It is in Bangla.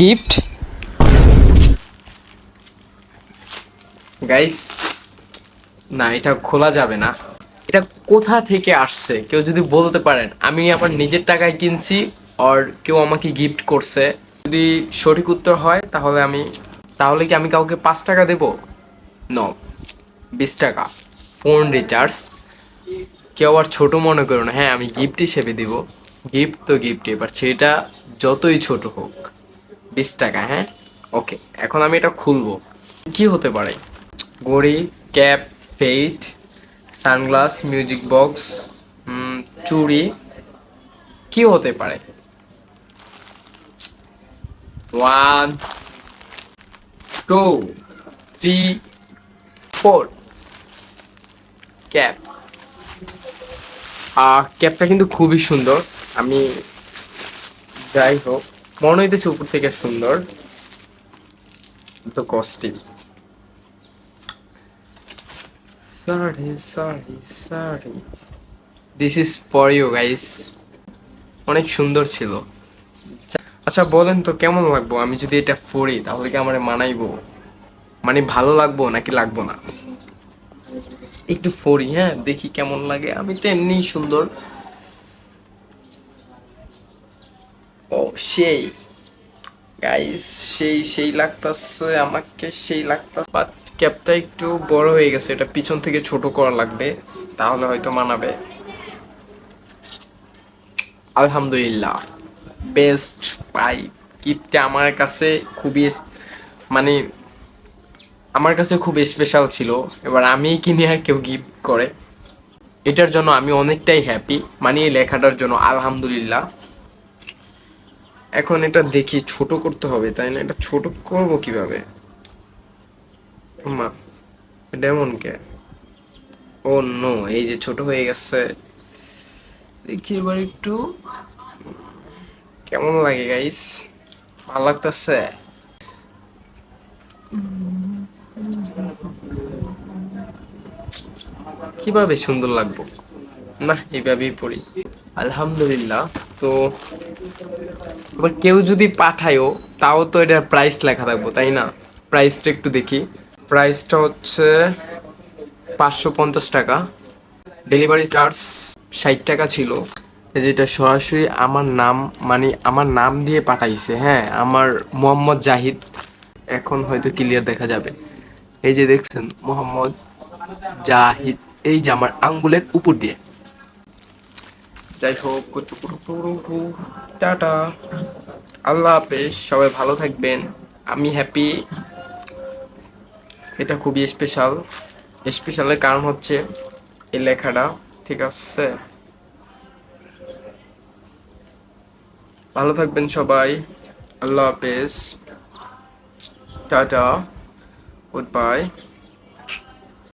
গিফট? গাইস না, এটা খোলা যাবে না। এটা কোথা থেকে আসছে? কেউ যদি বলতে পারেন, আমি আমার নিজের টাকায় কিনছি, আর কেউ আমাকে গিফট করছে। যদি সঠিক উত্তর হয়, তাহলে আমি, তাহলে কি আমি কাউকে পাঁচ টাকা দেব? ন বিশ টাকা। ফোন রিচার্জ কেউ আবার ছোটো মনে করো না হ্যাঁ আমি গিফট হিসেবে দিব। গিফট তো গিফট এবার সেটা যতই ছোট হোক। বিশ টাকা হ্যাঁ? ওকে এখন আমি এটা খুলবো। কি হতে পারে? ঘড়ি, ক্যাপ, ফেইট, সানগ্লাস, মিউজিক বক্স চুড়ি, কি হতে পারে? One, two, three, four. Cap. ক্যাপটা কিন্তু খুবই সুন্দর। আমি যাই হোক। মনে হইতেছে উপর থেকে সুন্দর। তো costing sorry sorry sorry this is for you guys অনেক সুন্দর ছিল। আচ্ছা বলেন তো কেমন লাগবো? আমি যদি এটা পড়ি তাহলে কি আমার মানাইবো? মানে ভালো লাগবো নাকি লাগবো না? একটু ফড়ি হ্যাঁ দেখি কেমন লাগে। আমি তো এমনি সুন্দর। ও, সেই। গাইস সেই সেই লাগতাছে, আমাকে সেই লাগতাছে। বাট ক্যাপটা একটু বড় হয়ে গেছে, এটা পিছন থেকে ছোট করা লাগবে, তাহলে হয়তো মানাবে। আলহামদুলিল্লাহ বেস্ট পাই আমার কাছে খুবই মানে আমার কাছে খুব স্পেশাল ছিল। এবার আমি কিনে আর কেউ গিফট করে। এটার জন্য আমি অনেকটাই হ্যাপি মানে এই লেখাটার জন্য, আলহামদুলিল্লাহ। এখন এটা দেখি, ছোট করতে হবে, তাই না? এটা ছোট করব কীভাবে? মা এমন কে? ও, নো, এই যে ছোট হয়ে গেছে। দেখি এবার একটু। কেমন লাগে গাইস ভালো লাগতেছে? কীভাবে সুন্দর লাগবো? না, এইভাবেই পড়ি। আলহামদুলিল্লাহ, তো কেউ যদি পাঠায়ও, তাও তো এটার প্রাইস লেখা থাকব, তাই না? প্রাইসটা একটু দেখি। প্রাইসটা হচ্ছে পাঁচশো পঞ্চাশ টাকা। ডেলিভারি চার্জ ষাট টাকা ছিল। যেটা সরাসরি আমার নাম মানে আমার নাম দিয়ে পাঠাইছে হ্যাঁ? আমার মোহাম্মদ জাহিদ। এখন হয়তো ক্লিয়ার দেখা যাবে। এই যে দেখছেন, মোহাম্মদ জাহিদ। এই যে আমার আঙ্গুলের উপর দিয়ে। যাই হোক টাটা। আল্লাহ হাফেজ, সবাই ভালো থাকবেন। আমি হ্যাপি এটা খুবই স্পেশাল স্পেশালের কারণ হচ্ছে এই লেখাটা, ঠিক আছে? ভালো থাকবেন সবাই। আল্লাহ হাফেজ। টাটা। Good bye